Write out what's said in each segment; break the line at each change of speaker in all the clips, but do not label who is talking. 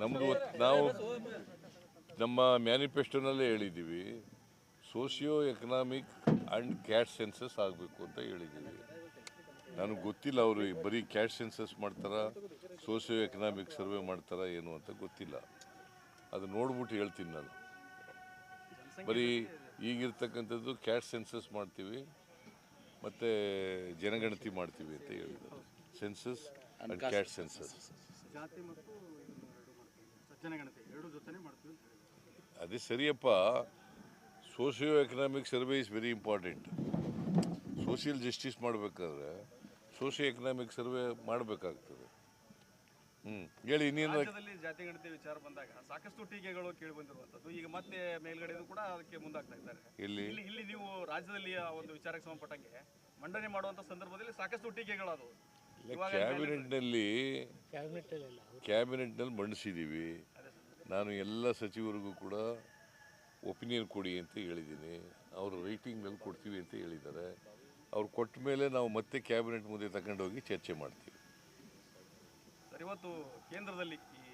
ನಮ್ಮದು ನಾವು ನಮ್ಮ ಮ್ಯಾನಿಫೆಸ್ಟೋನಲ್ಲೇ ಹೇಳಿದ್ದೀವಿ socio economic and caste census ಆಗಬೇಕು ಅಂತ ಹೇಳಿದ್ದೀವಿ. ನನಗೆ ಗೊತ್ತಿಲ್ಲ ಅವರು ಬರೀ ಕ್ಯಾಶ್ ಸೆನ್ಸಸ್ ಮಾಡ್ತಾರಾ ಸೋಷಿಯೋ ಎಕನಾಮಿಕ್ ಸರ್ವೆ ಮಾಡ್ತಾರಾ ಏನು ಅಂತ ಗೊತ್ತಿಲ್ಲ. ಅದು ನೋಡ್ಬಿಟ್ಟು ಹೇಳ್ತೀನಿ ನಾನು. ಬರೀ ಈಗಿರ್ತಕ್ಕಂಥದ್ದು ಕ್ಯಾಶ್ ಸೆನ್ಸಸ್ ಮಾಡ್ತೀವಿ, ಮತ್ತು ಜನಗಣತಿ ಮಾಡ್ತೀವಿ ಅಂತ ಹೇಳಿದ್ದಾರೆ ಸೆನ್ಸಸ್ ಆ್ಯಂಡ್ ಕ್ಯಾಶ್ ಸೆನ್ಸಸ್.
ಜಾತಿ ಮತ್ತು ಸಜ್ಜನಗಣತಿ ಎರಡು ಜೊತೆನೇ ಮಾಡ್ತೀವಿ
ಅದೇ ಸರಿಯಪ್ಪ. Socio economic survey is very important. Social justice ಮಾಡಬೇಕಾದ್ರೆ ಸೋಷಿಯೋ ಎಕನಾಮಿಕ್ ಸರ್ವೆ ಮಾಡಬೇಕಾಗ್ತದೆ. ಹ್ಞೂ ಹೇಳಿ ಇನ್ನೇನು?
ಜಾತಿ ಗಣತಿ ವಿಚಾರ ಬಂದಾಗ ಸಾಕಷ್ಟು ಟೀಕೆಗಳು ಕೇಳಿ ಬಂದಿರುವಂತದ್ದು ಈಗ ಮತ್ತೆ ಮೇಲ್ಗಡೆ ಕೂಡ ಅದಕ್ಕೆ ಮುಂದಾಗ್ತಾ ಇದ್ದಾರೆ. ಇಲ್ಲಿ ಇಲ್ಲಿ ನೀವು ರಾಜ್ಯದಲ್ಲಿ ಒಂದು ವಿಚಾರಕ್ಕೆ ಸಂಬಂಧಪಟ್ಟಂಗೆ ಮಂಡನೆ ಮಾಡುವಂತ ಸಂದರ್ಭದಲ್ಲಿ ಸಾಕಷ್ಟು ಟೀಕೆಗಳಾದವು. ಇವಾಗ
ಕ್ಯಾಬಿನೆಟ್ನಲ್ಲಿ ಕ್ಯಾಬಿನೆಟ್ನಲ್ಲಿ ಮಂಡಿಸಿದ್ದೀವಿ. ನಾನು ಎಲ್ಲ ಸಚಿವರಿಗೂ ಕೂಡ ಒಪಿನಿಯನ್ ಕೊಡಿ ಅಂತ ಹೇಳಿದ್ದೀನಿ. ಅವರು ರೈಟಿಂಗ್ನಲ್ಲಿ ಕೊಡ್ತೀವಿ ಅಂತ ಹೇಳಿದ್ದಾರೆ. ಅವ್ರು ಕೊಟ್ಟ ಮೇಲೆ ನಾವು ಮತ್ತೆ ಕ್ಯಾಬಿನೆಟ್ ಮುಂದೆ ತಗೊಂಡೋಗಿ ಚರ್ಚೆ ಮಾಡ್ತೀವಿ.
ಸರ್ ಇವತ್ತು ಕೇಂದ್ರದಲ್ಲಿ ಈ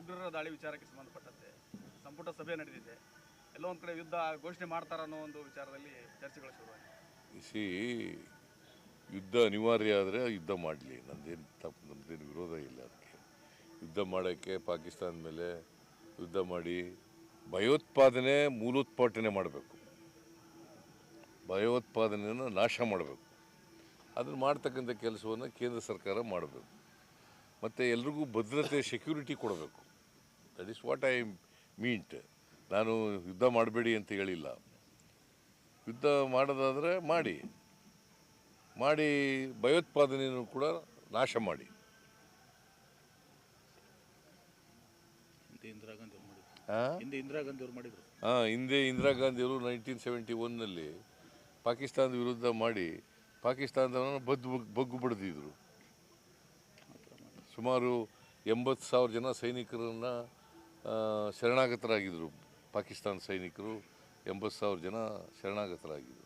ಉಗ್ರರ ದಾಳಿ ವಿಚಾರಕ್ಕೆ ಸಂಬಂಧಪಟ್ಟಂತೆ ಸಂಪುಟ ಸಭೆ ನಡೆದಿದೆ. ಎಲ್ಲೋ ಒಂದು ಕಡೆ ಯುದ್ಧ ಘೋಷಣೆ ಮಾಡ್ತಾರ ಅನ್ನೋ ಒಂದು ವಿಚಾರದಲ್ಲಿ ಚರ್ಚೆಗಳು ಶುರುವಾಗಿದೆ.
ಸಿ ಯುದ್ಧ ಅನಿವಾರ್ಯ ಆದರೆ ಯುದ್ಧ ಮಾಡಲಿ. ನಂದೇನು ತಪ್ಪು ನಮ್ಮದೇನು ವಿರೋಧ ಇಲ್ಲ ಅದಕ್ಕೆ. ಯುದ್ಧ ಮಾಡೋಕ್ಕೆ ಪಾಕಿಸ್ತಾನ ಮೇಲೆ ಯುದ್ಧ ಮಾಡಿ ಭಯೋತ್ಪಾದನೆ ಮೂಲೋತ್ಪಾಟನೆ ಮಾಡಬೇಕು. ಭಯೋತ್ಪಾದನೆಯನ್ನು ನಾಶ ಮಾಡಬೇಕು. ಅದನ್ನು ಮಾಡ್ತಕ್ಕಂಥ ಕೆಲಸವನ್ನು ಕೇಂದ್ರ ಸರ್ಕಾರ ಮಾಡಬೇಕು. ಮತ್ತು ಎಲ್ರಿಗೂ ಭದ್ರತೆ ಸೆಕ್ಯೂರಿಟಿ ಕೊಡಬೇಕು. That is what I meant ನಾನು ಯುದ್ಧ ಮಾಡಬೇಡಿ ಅಂತ ಹೇಳಿಲ್ಲ. ಯುದ್ಧ ಮಾಡೋದಾದರೆ ಮಾಡಿ. ಮಾಡಿ ಭಯೋತ್ಪಾದನೆಯನ್ನು ಕೂಡ ನಾಶ ಮಾಡಿ.
ಇಂದಿರಾ ಗಾಂಧಿ ಅವ್ರು? ಹಿಂದೆ ಇಂದಿರಾ ಗಾಂಧಿ ಅವ್ರು ಮಾಡಿದ್ರು.
ಆ, ಹಿಂದೆ ಇಂದಿರಾ ಗಾಂಧಿಯವರು ನೈನ್ಟೀನ್ ಸೆವೆಂಟಿ ಒನ್ನಲ್ಲಿ ಪಾಕಿಸ್ತಾನದ ವಿರುದ್ಧ ಮಾಡಿ ಪಾಕಿಸ್ತಾನದವರನ್ನು ಬದ್ದು ಬಗ್ಗು ಬಡ್ದಿದ್ರು. ಸುಮಾರು ಎಂಬತ್ತು ಸಾವಿರ ಜನ ಸೈನಿಕರನ್ನು ಶರಣಾಗತರಾಗಿದ್ದರು ಪಾಕಿಸ್ತಾನ ಸೈನಿಕರು. ಎಂಬತ್ತು ಸಾವಿರ ಜನ ಶರಣಾಗತರಾಗಿದ್ದರು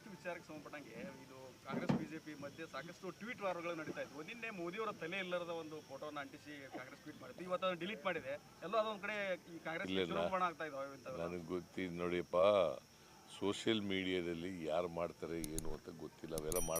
ಟೆರೆಟ್ ವಿಚಾರಕ್ಕೆ ಸಂಬಂಧಪಟ್ಟಂಗೆ ಇದು ಕಾಂಗ್ರೆಸ್ ಬಿಜೆಪಿ ಮಧ್ಯೆ ಸಾಕಷ್ಟು ಟ್ವೀಟ್ ವಾರಗಳು ನಡೀತಾ ಇತ್ತು ನಿನ್ನೆ ಮೋದಿಯವರ ತಲೆ ಇಲ್ಲದ ಒಂದು ಫೋಟೋನ ಅಂಟಿಸಿ ಕಾಂಗ್ರೆಸ್ ಟ್ವೀಟ್ ಮಾಡಿತ್ತು ಇವತ್ತು ಅದನ್ನು ಡಿಲೀಟ್ ಮಾಡಿದೆ. ಎಲ್ಲ ಅದೊಂದು ಕಡೆ ಈ ಕಾಂಗ್ರೆಸ್ ಚುನಾವಣೆ ಆಗ್ತಾ ಇದಾವೆ.
ನನಗೆ ಗೊತ್ತಿದ್ದು ನೋಡಿಯಪ್ಪ ಸೋಷಿಯಲ್ ಮೀಡಿಯಾದಲ್ಲಿ ಯಾರು ಮಾಡ್ತಾರೆ ಏನು ಅಂತ ಗೊತ್ತಿಲ್ಲ. ಅವೆಲ್ಲ ಮಾಡಿ